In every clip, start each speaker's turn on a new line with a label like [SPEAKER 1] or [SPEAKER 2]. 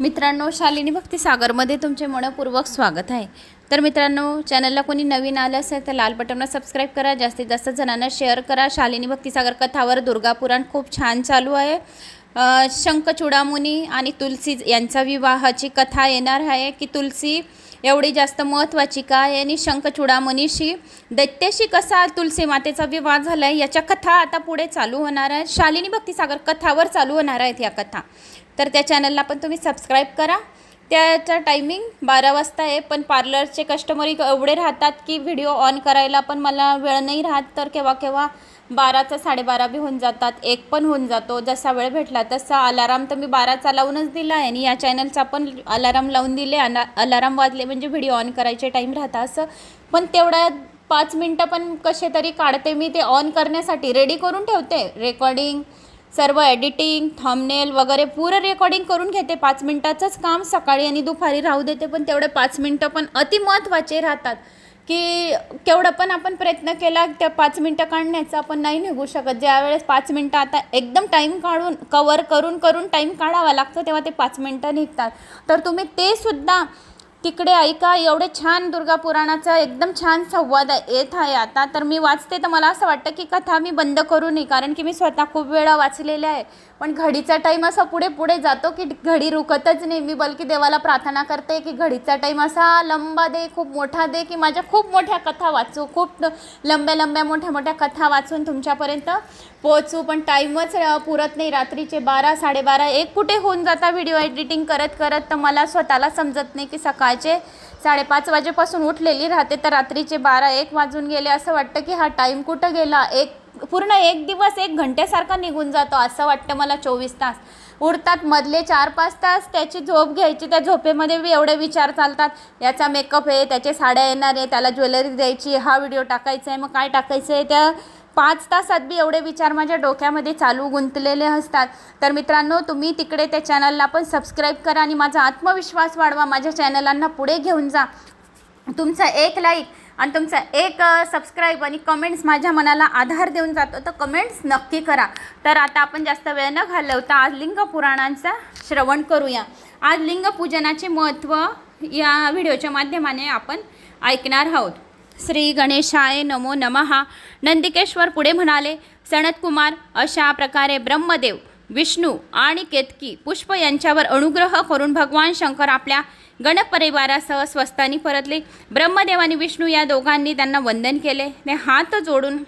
[SPEAKER 1] मित्रांनो शालिनी भक्तिसागरमध्ये तुमचे मनपूर्वक स्वागत आहे. तर मित्रांनो चॅनलला कोणी नवीन आलं असेल तर लाल बटनला सबस्क्राईब करा जास्तीत जास्त जणांना शेअर करा. शालिनी भक्तिसागर कथावर दुर्गा पुराण खूप छान चालू आहे. शंख चुडामुनी आणि तुलसी यांचा विवाहाची कथा येणार आहे की तुलसी एवढी जास्त महत्त्वाची का आहे आणि शंख चुडामणीशी दैत्याशी कसा तुलसी मातेचा विवाह झाला आहे याच्या कथा आता पुढे चालू होणार आहे शालिनी भक्तीसागर कथावर चालू होणार आहेत या कथा. तर त्या चॅनलला पण तुम्ही सबस्क्राईब करा. त्याचा टायमिंग बारा वाजता आहे पण पार्लरचे कस्टमर एवढे राहतात की व्हिडिओ ऑन करायला पण मला वेळ नाही राहत. तर केव्हा केव्हा बाराचा साडेबारा बी होऊन जातात एक पण होऊन जातो. जसा वेळ भेटला तसा अलाराम तर मी बाराचा लावूनच दिला आहे. आणि या चॅनलचा पण अलाराम लावून दिले. अला अलाराम वाजले म्हणजे व्हिडिओ ऑन करायचे टाईम राहता असं. पण तेवढ्या पाच मिनटं पण कसे तरी काढते मी ते ऑन करण्यासाठी. रेडी करून ठेवते. रेकॉर्डिंग सर्व एडिटिंग थंबनेल वगैरे पुरं रेकॉर्डिंग करून घेते. पाच मिनटाचंच काम सकाळी आणि दुपारी राहू देते पण तेवढे पाच मिनटं पण अति महत्त्वाचे राहतात. की केवढं पण आपण प्रयत्न केला त्या पाच मिनटं काढण्याचा आपण नाही निघू शकत. ज्यावेळेस पाच मिनटं आता एकदम टाईम काढून कवर करून करून टाईम काढावा लागतो तेव्हा ते पाच मिनटं निघतात. तर तुम्ही ते सुद्धा तिकडे ऐका एवढे छान दुर्गा पुराणाचा एकदम छान संवाद येत आहे आता. तर मी वाचते तर मला असं वाटतं की कथा मी बंद करू नये कारण की मी स्वतः खूप वेळा वाचलेल्या आहे. पण घडीचा टाईम असा पुढे पुढे जातो की घडी रुकतच नाही. मी बल्कि देवाला प्रार्थना करते की घडीचा टाईम असा लंबा दे खूप मोठा दे की माझ्या खूप मोठ्या कथा वाचू खूप लंब्या लंब्या मोठ्या मोठ्या कथा वाचून तुमच्यापर्यंत पोहोचू. पण टाईमच पुरत नाही. रात्रीचे बारा साडेबारा एक कुठे होऊन जाता व्हिडिओ एडिटिंग करत करत. तर मला स्वतःला समजत नाही की सकाळचे साडेपाच वाजेपासून उठलेली राहते. तर रात्रीचे बारा एक वाजून गेले. असं वाटतं की हा टाईम कुठं गेला? एक पूर्ण एक दिवस एक घंट्यासारखा निघून जातो असं वाटतं मला चोवीस तास. उडतात मधले चार पाच तास त्याची झोप घ्यायची त्या झोपेमध्ये बी एवढे विचार चालतात. याचा मेकअप आहे त्याचे साड्या येणार आहे त्याला ज्वेलरी द्यायची हा व्हिडिओ टाकायचा आहे मग काय टाकायचं आहे? त्या पाच तासात बी एवढे विचार माझ्या डोक्यामध्ये चालू गुंतलेले असतात. तर मित्रांनो तुम्ही तिकडे त्या चॅनलला पण सबस्क्राईब करा आणि माझा आत्मविश्वास वाढवा. माझ्या चॅनलांना पुढे घेऊन जा. तुमचा एक लाईक आणि तुमचा एक सबस्क्राईब आणि कमेंट्स माझ्या मनाला आधार देऊन जातो. तर कमेंट्स नक्की करा. तर आता आपण जास्त वेळ न घालवता आज लिंग पुराणांचा श्रवण करूया. आज लिंगपूजनाचे महत्त्व या व्हिडिओच्या माध्यमाने आपण ऐकणार आहोत. श्री गणेशाय नमो नमहा नंदिकेश्वर पुढे म्हणाले सनतकुमार अशा प्रकारे ब्रह्मदेव विष्णू आणि केतकी पुष्प यांच्यावर अनुग्रह करून भगवान शंकर आपल्या गणपरिवारासह स्वस्तानी परतले. ब्रह्मदेव आणि विष्णू या दोघांनी त्यांना वंदन केले. ते हात जोडून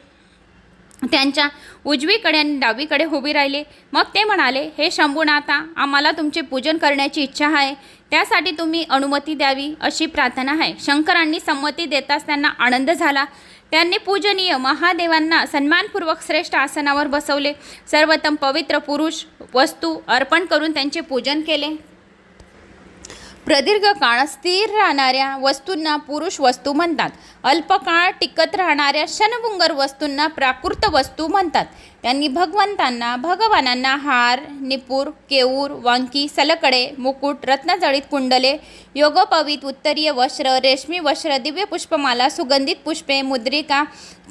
[SPEAKER 1] त्यांच्या उजवीकडे आणि डावीकडे उभी राहिले. मग ते म्हणाले हे शंभूनाथा आम्हाला तुमचे पूजन करण्याची इच्छा आहे. त्यासाठी तुम्ही अनुमती द्यावी अशी प्रार्थना आहे. शंकरांनी संमती देताच त्यांना आनंद झाला. त्यांनी पूजनीय महादेवांना सन्मानपूर्वक श्रेष्ठ आसनावर बसवले. सर्वोत्तम पवित्र पुरुष वस्तू अर्पण करून त्यांचे पूजन केले. प्रदीर्घ काळ स्थिर राहणाऱ्या वस्तूंना पुरुष वस्तू म्हणतात. अल्पकाळ टिकत राहणाऱ्या क्षणभुंगर वस्तूंना प्राकृत वस्तू म्हणतात. त्यांनी भगवंतांना भगवानांना हार निपूर केऊर वांकी सलकडे मुकुट रत्नजळीत कुंडले योगोपवीत उत्तरीय वस्त्र रेशमी वस्त्र दिव्य पुष्पमाला सुगंधित पुष्पे मुद्रिका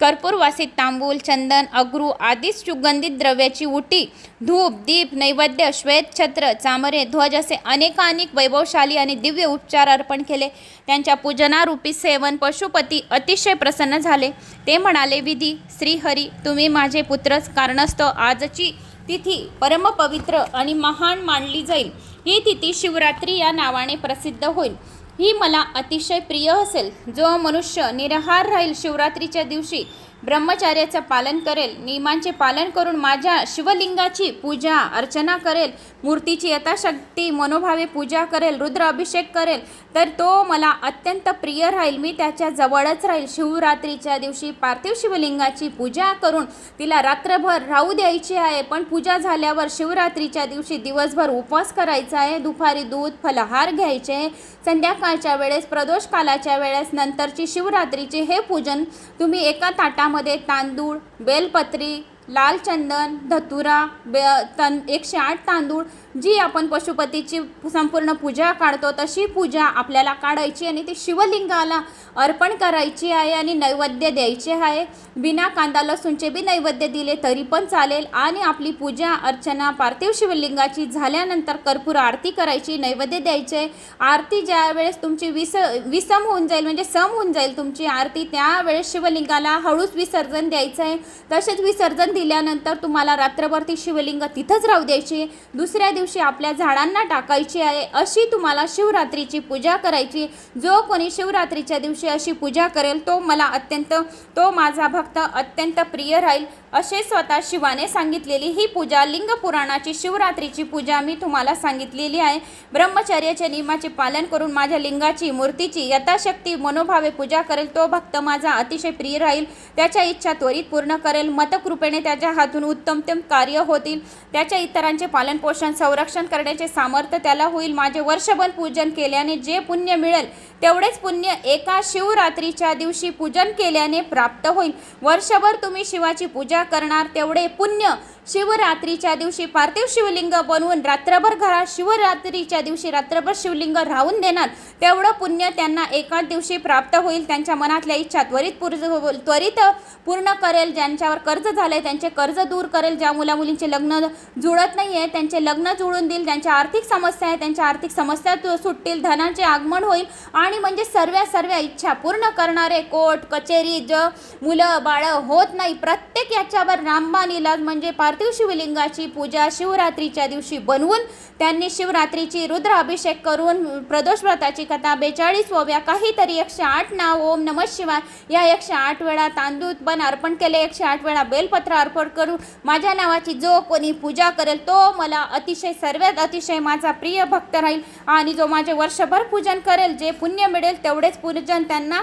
[SPEAKER 1] कर्पूरवासित तांबूल चंदन अग्रू आदी सुगंधित द्रव्याची उटी धूप दीप नैवेद्य श्वेत छत्र चामरे ध्वज असे अनेकानेक वैभवशाली आणि दिव्य उपचार अर्पण केले. त्यांच्या पूजनारूपी सेवन पशुपती अतिशय प्रसन्न झाले. ते म्हणाले विधी श्रीहरी तुम्ही माझे पुत्रच कारणास्तव आजची तिथी परमपवित्र आणि महान मानली जाईल. ही तिथी शिवरात्री या नावाने प्रसिद्ध होईल. ही मला अतिशय प्रिय असेल. जो मनुष्य निराहार राहील शिवरात्रीच्या दिवशी ब्रह्मचार्याचं पालन करेल नियमांचे पालन करून माझ्या शिवलिंगाची पूजा अर्चना करेल मूर्तीची यथाशक्ती मनोभावे पूजा करेल रुद्र अभिषेक करेल तर तो मला अत्यंत प्रिय राहील. मी त्याच्या जवळच राहील. शिवरात्रीच्या दिवशी पार्थिव शिवलिंगाची पूजा करून तिला रात्रभर राहू द्यायची आहे. पण पूजा झाल्यावर शिवरात्रीच्या दिवशी दिवसभर उपवास करायचा आहे. दुपारी दूध फलहार घ्यायचे संध्याकाळच्या वेळेस प्रदोष कालाच्या वेळेस नंतरची शिवरात्रीचे हे पूजन तुम्ही एका ताटा ताटामध्ये तांदूळ बेलपत्री लाल चंदन धतुरा बे तन एकशे आठ तांदूळ जी आपण पशुपतीची संपूर्ण पूजा काढतो तशी पूजा आपल्याला काढायची आणि ती शिवलिंगाला अर्पण करायची आहे आणि नैवेद्य द्यायचे आहे. बिना कांदा लसूणचे बी नैवेद्य दिले तरी पण चालेल. आणि आपली पूजा अर्चना पार्थिव शिवलिंगाची झाल्यानंतर कर्पूर आरती करायची नैवेद्य द्यायचे. आरती ज्या वेळेस तुमची विस विसम होऊन जाईल म्हणजे सम होऊन जाईल तुमची आरती त्यावेळेस शिवलिंगाला हळूच विसर्जन द्यायचं आहे. तसेच विसर्जन दिल्यानंतर तुम्हाला रात्रभर ती शिवलिंग तिथंच राहू द्यायची. दुसऱ्या दिवशी आपल्या झाडांना टाकायची आहे अशी तुम्हाला शिवरात्रीची पूजा करायची. जो कोणी शिवरात्रीच्या दिवशी अशी पूजा करेल तो मला अत्यंत तो माझा भक्त अत्यंत प्रिय राहील असे स्वतः शिवाने सांगितलेली ही पूजा लिंगपुराणाची शिवरात्रीची पूजा मी तुम्हाला सांगितलेली आहे. ब्रह्मचर्याच्या नियमाचे पालन करून माझ्या लिंगाची मूर्तीची यथाशक्ती मनोभावे पूजा करेल तो भक्त माझा अतिशय प्रिय राहील. त्याच्या इच्छा त्वरित पूर्ण करेल. मतकृपेने त्याच्या हातून उत्तमतम कार्य होतील. त्याच्या इतरांचे पालनपोषण संरक्षण करण्याचे सामर्थ्य त्याला होईल. माझे वर्षभर पूजन केल्याने जे पुण्य मिळेल तेवढेच पुण्य एका शिवरात्रीच्या दिवशी पूजन केल्याने प्राप्त होईल. वर्षभर तुम्ही शिवाची पूजा करणार तेवढे पुण्य शिवरात्रीच्या दिवशी पार्थिव शिवलिंग बनवून रात्रभर घरात शिवरात्रीच्या दिवशी रात्रभर शिवलिंग राहून देणार तेवढं पुण्य त्यांना एकाच दिवशी प्राप्त होईल. त्यांच्या मनातल्या इच्छा त्वरित पूर त्वरित पूर्ण करेल. ज्यांच्यावर कर्ज झालंय त्यांचे कर्ज दूर करेल. ज्या मुलामुलींचे लग्न जुळत नाही आहे त्यांचे लग्न जुळून देईल. ज्यांच्या आर्थिक समस्या आहे त्यांच्या आर्थिक समस्या सुटतील. धनाचे आगमन होईल आणि म्हणजे सर्व सर्व इच्छा पूर्ण करणारे कोर्ट कचेरी ज मुलं बाळं होत नाही. प्रत्येक याच्यावर रामबाणीला म्हणजे पार्थिव शिवलिंगाची पूजा शिवरात्रीच्या दिवशी बनवून त्यांनी शिवरात्रीची रुद्र अभिषेक करून प्रदोष व्रताची कथा बेचाळीस ओव्या काहीतरी एकशे आठ नाव ओम नम शिवाय या एकशे आठ वेळा तांदूळ पण अर्पण केले एकशे आठ वेळा बेलपत्र अर्पण करून माझ्या नावाची जो कोणी पूजा करेल तो मला अतिशय सर्वात अतिशय माझा प्रिय भक्त राहील आणि जो माझे वर्षभर पूजन करेल जे पुण्य मिळेल तेवढेच पूजन त्यांना.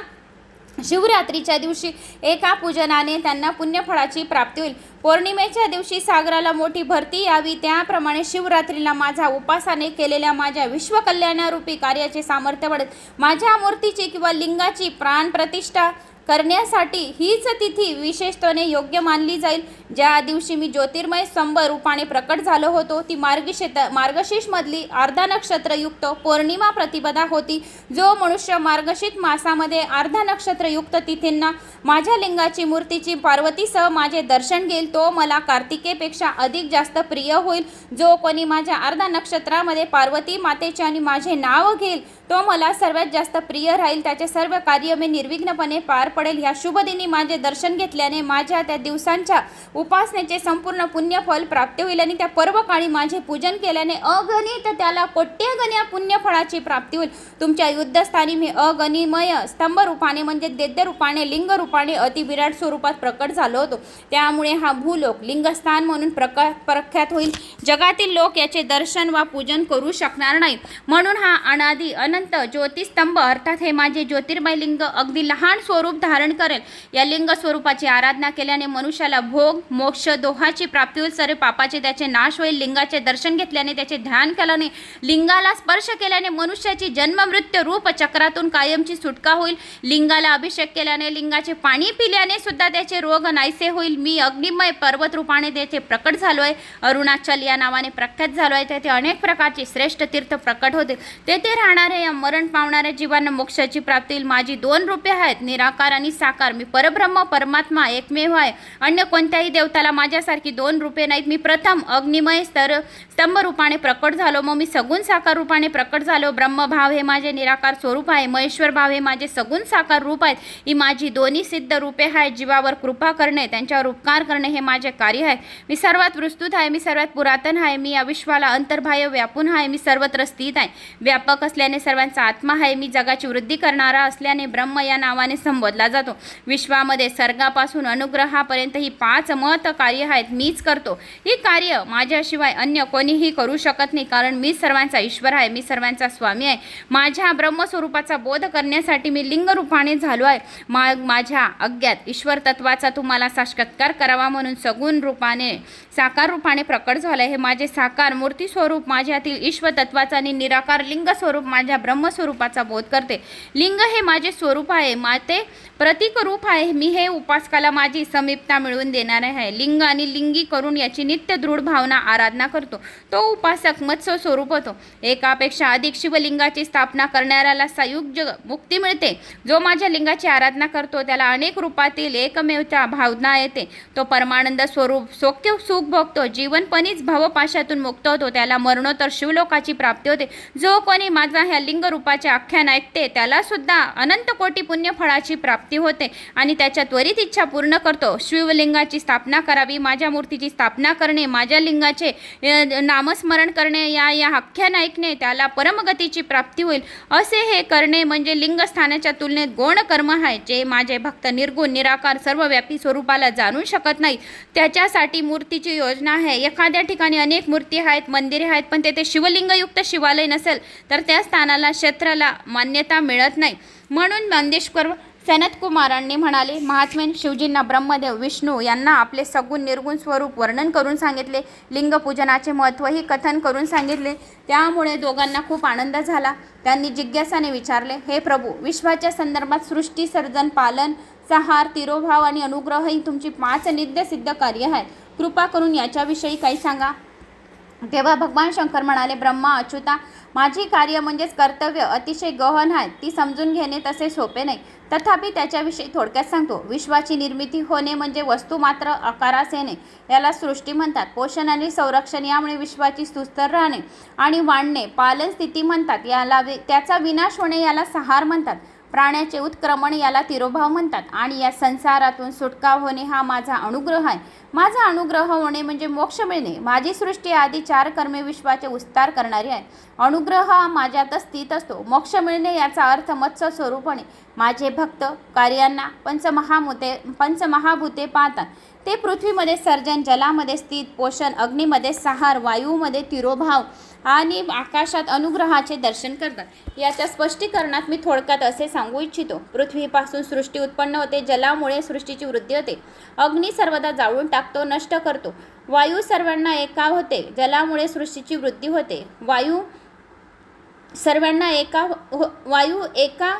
[SPEAKER 1] शिवरात्रीच्या दिवशी एका पूजनाने त्यांना पुण्यफळाची प्राप्ती होईल. पौर्णिमेच्या दिवशी सागराला मोठी भरती यावी. त्याप्रमाणे शिवरात्रीला माझा उपासाने केलेल्या माझ्या विश्वकल्याणारूपी कार्याचे सामर्थ्य वाढेल. माझ्या मूर्तीची किंवा लिंगाची प्राण प्रतिष्ठा करण्यासाठी हीच तिथी विशेषतेने योग्य मानली जाईल. ज्या दिवशी मी ज्योतिर्मय स्तंभ रूपाने प्रकट झालो होतो ती मार्गशेत मार्गशीर्षमधली अर्धा नक्षत्रयुक्त पौर्णिमा प्रतिपदा होती. जो मनुष्य मार्गशीत मासामध्ये अर्धा नक्षत्रयुक्त तिथींना माझ्या लिंगाची मूर्तीची पार्वतीसह माझे दर्शन घेईल तो मला कार्तिकेपेक्षा अधिक जास्त प्रिय होईल. जो कोणी माझ्या अर्धा नक्षत्रामध्ये पार्वती मातेचे आणि माझे नाव घेईल तो मला सर्वात जास्त प्रिय राहील त्याचे सर्व कार्य मी निर्विघ्नपणे पार पडेल. ह्या शुभदिनी माझे दर्शन घेतल्याने माझ्या त्या दिवसांच्या उपासनेचे संपूर्ण पुण्यफल प्राप्त होईल आणि त्या पर्वकाळी माझे पूजन केल्याने अगणित त्याला कोट्यगण्या पुण्यफळाची प्राप्ती होईल. तुमच्या युद्धस्थानी मी अगनिमय स्तंभ रूपाने म्हणजे दैत्य रूपाने लिंग रूपाने अतिविराट स्वरूपात प्रकट झालो होतो. त्यामुळे हा भूलोक लिंगस्थान म्हणून प्रका प्रख्यात होईल. जगातील लोक याचे दर्शन वा पूजन करू शकणार नाही म्हणून हा अनादी अनंत ज्योतिस्तंभ अर्थात हे माझे ज्योतिर्मय लिंग अगदी लहान स्वरूप धारण करेल. या लिंग स्वरूपाची आराधना केल्याने मनुष्याला भोग मोक्ष दोहाची प्राप्ती होईल. सर्व पापाचे त्याचे नाश होईल. लिंगाचे दर्शन घेतल्याने त्याचे ध्यान केल्याने लिंगाला स्पर्श केल्याने मनुष्याची जन्म मृत्यू रूप चक्रातून कायमची सुटका होईल. लिंगाला अभिषेक केल्याने लिंगाचे पाणी पिल्याने सुद्धा त्याचे रोग नाहीसे होईल. मी अग्निमय पर्वत रूपाने त्याचे प्रकट झालो आहे अरुणाचल या नावाने प्रख्यात झालो आहे तेथे अनेक प्रकारचे श्रेष्ठ तीर्थ प्रकट होते. तेथे राहणारे या मरण पावणाऱ्या जीवांना मोक्षाची प्राप्ती होईल. माझी दोन रूपे आहेत. निराकार आणि साकार. मी परब्रह्म परमात्मा एकमेव आहे. अन्य कोणत्याही देवताला माझ्यासारखी दोन रूपे नाहीत. मी प्रथम अग्निमय स्तर स्तंभ रूपाने प्रकट झालो. मग मी सगुण साकार रूपाने प्रकट झालो. ब्रह्मभाव हे माझे निराकार स्वरूप आहे. महेश्वर भाव हे माझे सगुण साकार रूप आहेत. ही माझी दोन्ही सिद्ध रूपे आहेत. जीवावर कृपा करणे त्यांच्यावर उपकार करणे हे माझे कार्य आहे. मी सर्वात विस्तृत आहे. मी सर्वात पुरातन आहे. मी या विश्वाला अंतर्बाह्य व्यापून आहे. मी सर्वत्र स्थित आहे. व्यापक असल्याने सर्वांचा आत्मा आहे. मी जगाची वृद्धी करणारा असल्याने ब्रह्म या नावाने संबोधला जातो. विश्वामध्ये सर्गापासून अनुग्रहापर्यंत ही पाच मत कार्य आहेत. मीच करतो. ही कार्य माझ्याशिवाय अन्य कोणीही करू शकत नाही. कारण मी सर्वांचा ईश्वर आहे. मी सर्वांचा स्वामी आहे. माझ्या ब्रह्मस्वरूपाचा बोध करण्यासाठी मी लिंग रूपाने झालो आहे. मा माझ्या अज्ञात ईश्वर तत्वाचा तुम्हाला साक्षात्कार करावा म्हणून सगुण रूपाने साकार रूपाने प्रकट झालं हे माझे साकार मूर्ती स्वरूप माझ्यातील ईश्वर तत्वाचा आणि निराकार लिंग स्वरूप माझ्या ब्रह्मस्वरूपाचा बोध करते. लिंग हे माझे स्वरूप आहे. माते प्रतीक रूप आहे. मी हे उपासकाला माझी समीपता मिळवून देणारे आहे. लिंग आणि लिंगी करून याची नित्य दृढ भावना आराधना करतो. तो उपासक मत्स्य स्वरूप होतो. एकापेक्षा अधिक शिवलिंगाची स्थापना करणाऱ्याला संयुग मुक्ती मिळते. जो माझ्या लिंगाची आराधना करतो त्याला अनेक रूपातील एकमेवच्या भावना येते. तो परमानंद स्वरूप सोख्य सुख भोगतो. जीवनपणीच भवपाशातून मुक्त होतो. त्याला मरणोत्तर शिवलोकाची प्राप्ती होते. जो कोणी माझा ह्या लिंग रूपाचे आख्यान ऐकते त्याला सुद्धा अनंत कोटी पुण्यफळाची प्राप्ती होते आणि त्याच्या त्वरित इच्छा पूर्ण करतो. शिवलिंगाची स्थापना करावी माझ्या मूर्तीची स्थापना करणे माझ्या लिंगाचे नामस्मरण करणे या या आख्यान ऐकणे त्याला परमगतीची प्राप्ती होईल. असे हे करणे म्हणजे लिंगस्थानाच्या तुलनेत गौण कर्म आहे जे माझे भक्त निर्गुण निराकार सर्वव्यापी स्वरूपाला जाणू शकत नाही. त्याच्यासाठी मूर्तीची योजना आहे. एखाद्या ठिकाणी अनेक मूर्ती आहेत मंदिरे आहेत पण तेथे शिवलिंगयुक्त शिवालय नसेल तर त्या स्थानाला क्षेत्राला मान्यता मिळत नाही. म्हणून नंदेश्वर सनतकुमारांनी म्हणाले महात्मेन शिवजींना ब्रह्मदेव विष्णू यांना आपले सगुण निर्गुण स्वरूप वर्णन करून सांगितले. लिंगपूजनाचे महत्त्वही कथन करून सांगितले. त्यामुळे दोघांना खूप आनंद झाला. त्यांनी जिज्ञासाने विचारले हे प्रभू विश्वाच्या संदर्भात सृष्टी सर्जन पालन सहार तिरोभाव आणि अनुग्रह ही तुमची पाच नित्यसिद्ध कार्य आहेत. कृपा करून याच्याविषयी काही सांगा. तेव्हा भगवान शंकर म्हणाले ब्रह्मा अच्युता माझी कार्य म्हणजेच कर्तव्य अतिशय गहन आहे ती समजून घेणे तसे सोपे नाही. तथापि त्याच्याविषयी थोडक्यात सांगतो. विश्वाची निर्मिती होणे म्हणजे वस्तू मात्र आकारास येणे याला सृष्टी म्हणतात. पोषण आणि संरक्षण यामुळे विश्वाची सुस्तर राहणे आणि वाढणे पालन स्थिती म्हणतात. याला त्याचा विनाश होणे याला सहार म्हणतात. प्राण्याचे उत्क्रमण याला तिरोभाव म्हणतात. आणि या संसारातून सुटका होणे हा माझा अनुग्रह आहे. माझा अनुग्रह होणे म्हणजे मोक्ष मिळणे. माझी सृष्टी आदी चार कर्मे विश्वाचे उस्तार करणारी आहे. अनुग्रह हा माझ्यातच स्थित असतो. मोक्ष मिळणे याचा अर्थ मत्स्य स्वरूप होणे. माझे भक्त कार्यांना पंचमहाभूते पंचमहाभूते पाहतात. ते पृथ्वीमध्ये सर्जन जलामध्ये स्थित पोषण अग्नीमध्ये सहार वायूमध्ये तिरोभाव आणि आकाशात अनुग्रहाचे दर्शन करतात. याच्या स्पष्टीकरणात मी थोडक्यात असे सांगू इच्छितो. पृथ्वीपासून सृष्टी उत्पन्न होते जलामुळे सृष्टीची वृद्धी होते. अग्नी सर्वदा जाळून टाकतो नष्ट करतो. वायू सर्वांना एका होते जलामुळे सृष्टीची वृद्धी होते. वायू सर्वांना एका हो- वायू एका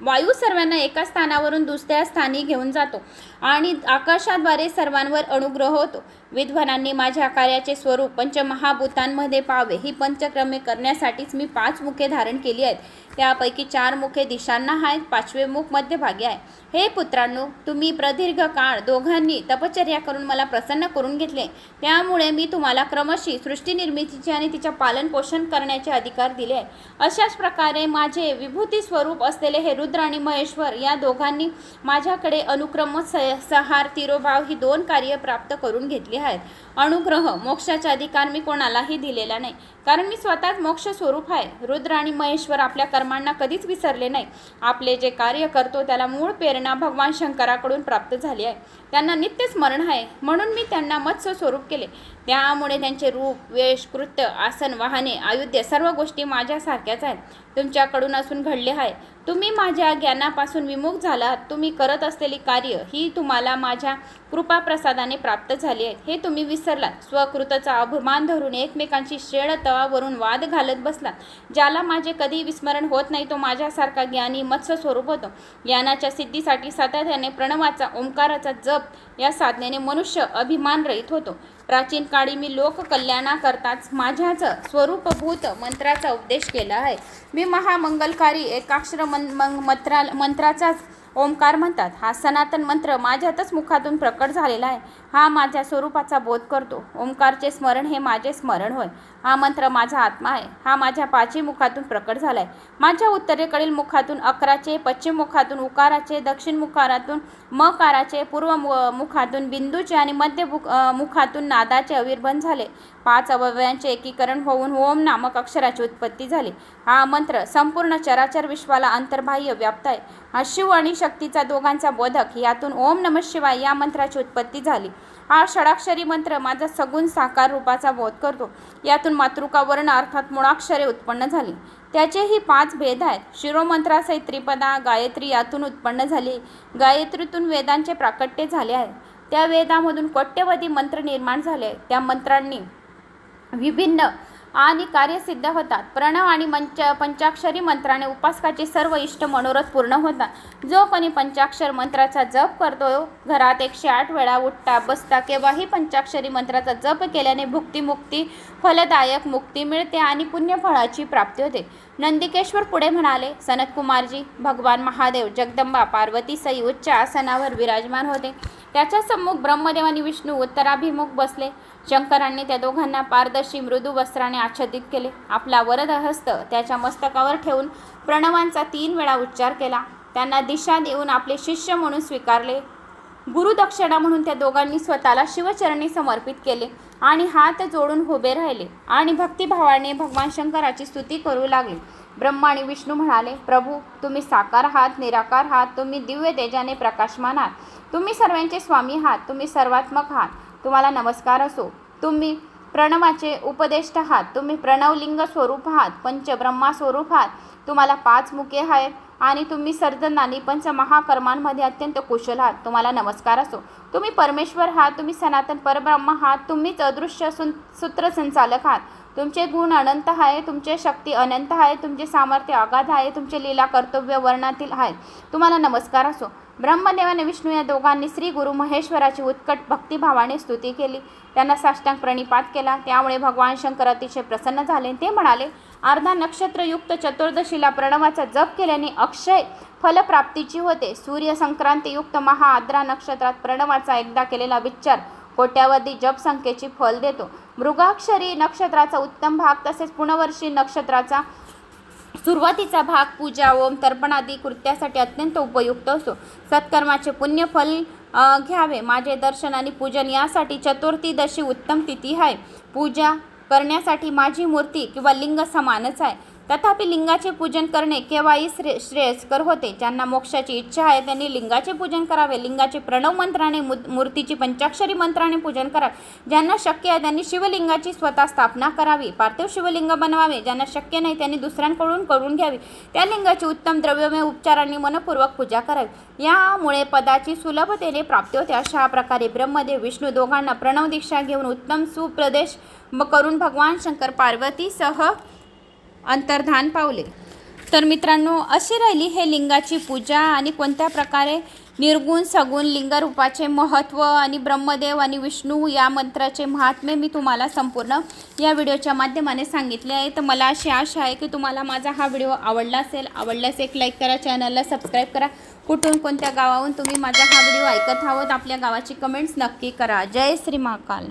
[SPEAKER 1] वायू सर्वांना एका स्थानावरून दुसऱ्या स्थानी घेऊन जातो आणि आकाशाद्वारे सर्वांवर अनुग्रह होतो. विद्वानांनी माझ्या कार्याचे स्वरूप पंचमहाभूतांमध्ये पावे ही पंचक्रमे करण्यासाठीच मी पाच मुखे धारण केली आहेत. त्यापैकी चार मुखे दिशांना आहेत पाचवे मुख मध्यभागी आहे. हे पुत्रांनो तुम्ही प्रदीर्घ काळ दोघांनी तपश्चर्या करून मला प्रसन्न करून घेतले. त्यामुळे मी तुम्हाला क्रमशी सृष्टी निर्मितीचे आणि तिच्या पालन पोषण करण्याचे अधिकार दिले. आहे अशाच प्रकारे माझे विभूती स्वरूप असलेले हे रुद्र आणि महेश्वर या दोघांनी माझ्याकडे अनुक्रम स सहार तिरोभाव ही दोन कार्य प्राप्त करून घेतली आहेत. अनुग्रह मोक्षाचा अधिकार मी कोणालाही दिलेला नाही. कारण मी स्वतःच मोक्ष स्वरूप आहे. रुद्र आणि महेश्वर आपल्या कर्मांना कधीच विसरले नाही. आपले जे कार्य करतो त्याला मूळ प्रेरणा भगवान शंकराकडून प्राप्त झाली आहे. त्यांना नित्य स्मरण आहे. म्हणून मी त्यांना मत्स्य स्वरूप केले. त्यामुळे त्यांचे रूप वेश कृत्य आसन वाहने आयुध्य सर्व गोष्टी माझ्यासारख्याच आहेत. तुमच्याकडून असून घडले आहे. तुम्ही माझ्या ज्ञानापासून विमुख झालात. तुम्ही करत असलेली कार्य ही तुम्हाला माझ्या कृपाप्रसादाने प्राप्त झाली आहेत हे तुम्ही विसरलात. स्वकृतचा अभिमान धरून एकमेकांची शेळ तवावरून वाद घालत बसलात. ज्याला माझे कधी विस्मरण होत नाही तो माझ्यासारखा ज्ञानी मत्स्य स्वरूप होतो. ज्ञानाच्या सिद्धीसाठी सातत्याने प्रणवाचा ओंकाराचा जप या साधनेने मनुष्य अभिमानरहित होतो. प्राचीन काळी मी लोककल्याणाकरताच माझ्याच स्वरूपभूत मंत्राचा उपदेश केला आहे. मी महामंगलकारी एकाक्षर मन मंग मंत्रा मंत्राचाच ओंकार म्हणतात हा सनातन मंत्र माझ्यातच मुखातून प्रकट झालेला आहे. हा माझ्या स्वरूपाचा बोध करतो. ओंकारचे स्मरण हे माझे स्मरण होय. हा मंत्र माझा आत्मा आहे. हा माझ्या पाचवी मुखातून प्रकट झाला आहे माझ्या उत्तरेकडील मुखातून अकराचे पश्चिम मुखातून उकाराचे दक्षिण मुखारातून मकाराचे पूर्व मुखातून बिंदूचे आणि मध्य मुखातून नादाचे अविर्भन झाले. पाच अवयवांचे एकीकरण होऊन ओम नामक अक्षराची उत्पत्ती झाली. हा मंत्र संपूर्ण चराचर विश्वाला अंतर्बाह्य व्याप्त आहे. हा शिव आणि शक्तीचा दोघांचा बोधक. यातून ओम नम शिवाय या मंत्राची उत्पत्ती झाली. हा षडाक्षरी मंत्र माझा सगुण साकार रूपाचा बोध करतो. यातून मातृका वर्ण अर्थात मुळाक्षरे उत्पन्न झाली. त्याचेही पाच भेद आहेत. शिरोमंत्रासहित त्रिपदा गायत्री यातून उत्पन्न झाली. गायत्रीतून वेदांचे प्राकट्य झाले आहे. त्या वेदामधून कोट्यवधी मंत्र निर्माण झाले त्या मंत्रांनी विभिन्न आणि कार्यसिद्ध होतात. प्रणव आणि मंच पंचाक्षरी मंत्राने उपासकाचे सर्व इष्ट मनोरथ पूर्ण होतात. जो कोणी पंचाक्षर मंत्राचा जप करतो घरात एकशे आठ वेळा उठता बसता केव्हाही पंचाक्षरी मंत्राचा जप केल्याने भुक्तिमुक्ती फलदायक मुक्ती मिळते आणि पुण्यफळाची प्राप्ती होते. नंदिकेश्वर पुढे म्हणाले सनतकुमारजी भगवान महादेव जगदंबा पार्वती सई उच्च आसनावर विराजमान होते. त्याच्या सम्मुख ब्रह्मदेव आणि विष्णू उत्तराभिमुख बसले. शंकरांनी त्या दोघांना पारदर्शी मृदू वस्त्राने आच्छादित केले. आपला वरदहस्त त्याच्या मस्तकावर ठेवून प्रणवांचा तीन वेळा उच्चार केला. त्यांना दिशा देऊन आपले शिष्य म्हणून स्वीकारले. गुरुदक्षिणा म्हणून त्या दोघांनी स्वतःला शिवचरणी समर्पित केले आणि हात जोडून उभे राहिले आणि भक्तिभावाने भगवान शंकराची स्तुती करू लागले. ब्रह्मा आणि विष्णू म्हणाले प्रभू तुम्ही साकार आहात निराकार आहात तुम्ही दिव्य तेजाने प्रकाशमान आहात. तुम्ही सर्वांचे स्वामी आहात तुम्ही सर्वात्मक आहात. तुम्हाला नमस्कार असो. तुम्ही प्रणवाचे उपदेष्ट आहात. तुम्ही प्रणवलिंग स्वरूप आहात पंचब्रह्मा स्वरूप आहात. तुम्हाला पाच मुखे आहेत आणि तुम्ही सर्जनानी पंच महाकर्मांमध्ये अत्यंत कुशल आहात. तुम्हाला नमस्कार असो. तुम्ही परमेश्वर आहात तुम्ही सनातन परब्रह्म आहात तुम्हीच अदृश्य सुन सूत्रसंचालक आहात. तुमचे गुण अनंत आहे तुमचे शक्ती अनंत आहे तुमचे सामर्थ्य अगाध आहे तुमचे लीला कर्तव्य वर्णातील आहेत तुम्हाला नमस्कार असो. ब्रह्मदेवाने विष्णू या दोघांनी श्री गुरु महेश्वराची उत्कट भक्तिभावाने स्तुती केली. त्यांना साष्टांग प्रणिपात केला. त्यामुळे भगवान शंकर अतिशय प्रसन्न झाले. ते म्हणाले अर्धा नक्षत्रयुक्त चतुर्दशीला प्रणवाचा जप केल्याने अक्षय फलप्राप्तीची होते. सूर्यसंक्रांतीयुक्त महाआद्रा नक्षत्रात प्रणवाचा एकदा केलेला विचार कोट्यावधी जप संख्येची फल देतो. मृगाक्षरी नक्षत्राचा उत्तम भाग तसेच पुनवर्षी नक्षत्राचा सुरुवातीचा भाग पूजा ओम तर्पणादी कृत्यासाठी अत्यंत उपयुक्त असतो सत्कर्माचे पुण्यफल घ्यावे. माझे दर्शन आणि पूजन यासाठी चतुर्थीदशी उत्तम तिथी आहे. पूजा करण्यासाठी माझी मूर्ती किंवा लिंग समानच आहे. तथापि लिंगाचे पूजन करणे केव्हाही श्रे श्रेयस्कर होते. ज्यांना मोक्षाची इच्छा आहे त्यांनी लिंगाचे पूजन करावे. लिंगाचे प्रणव मंत्राने मूर्तीची पंचाक्षरी मंत्राने पूजन करावे. ज्यांना शक्य आहे त्यांनी शिवलिंगाची स्वतः स्थापना करावी. पार्थिव शिवलिंग बनवावे. ज्यांना शक्य नाही त्यांनी दुसऱ्यांकडून करून घ्यावी. त्या लिंगाची उत्तम द्रव्यमय उपचारांनी मनपूर्वक पूजा करावी. यामुळे पदाची सुलभतेने प्राप्ती होते. अशा प्रकारे ब्रह्मदेव विष्णू दोघांना प्रणव दीक्षा घेऊन उत्तम सुप्रदेश करून भगवान शंकर पार्वतीसह अंतर्धान पावले. तर मित्रांनो अशी राहिली हे लिंगाची पूजा आणि कोणत्या प्रकारे निर्गुण सगुण लिंगरूपाचे महत्त्व आणि ब्रह्मदेव आणि विष्णू या मंत्राचे महात्म्य मी तुम्हाला संपूर्ण या व्हिडिओच्या माध्यमाने सांगितले आहे. तर मला अशी आशा आहे की तुम्हाला माझा हा व्हिडिओ आवडला असेल आवडल्यास एक लाईक करा चॅनलला सबस्क्राईब करा. कुठून कोणत्या गावाहून तुम्ही माझा हा व्हिडिओ ऐकत आहोत आपल्या गावाची कमेंट्स नक्की करा. जय श्री महाकाल.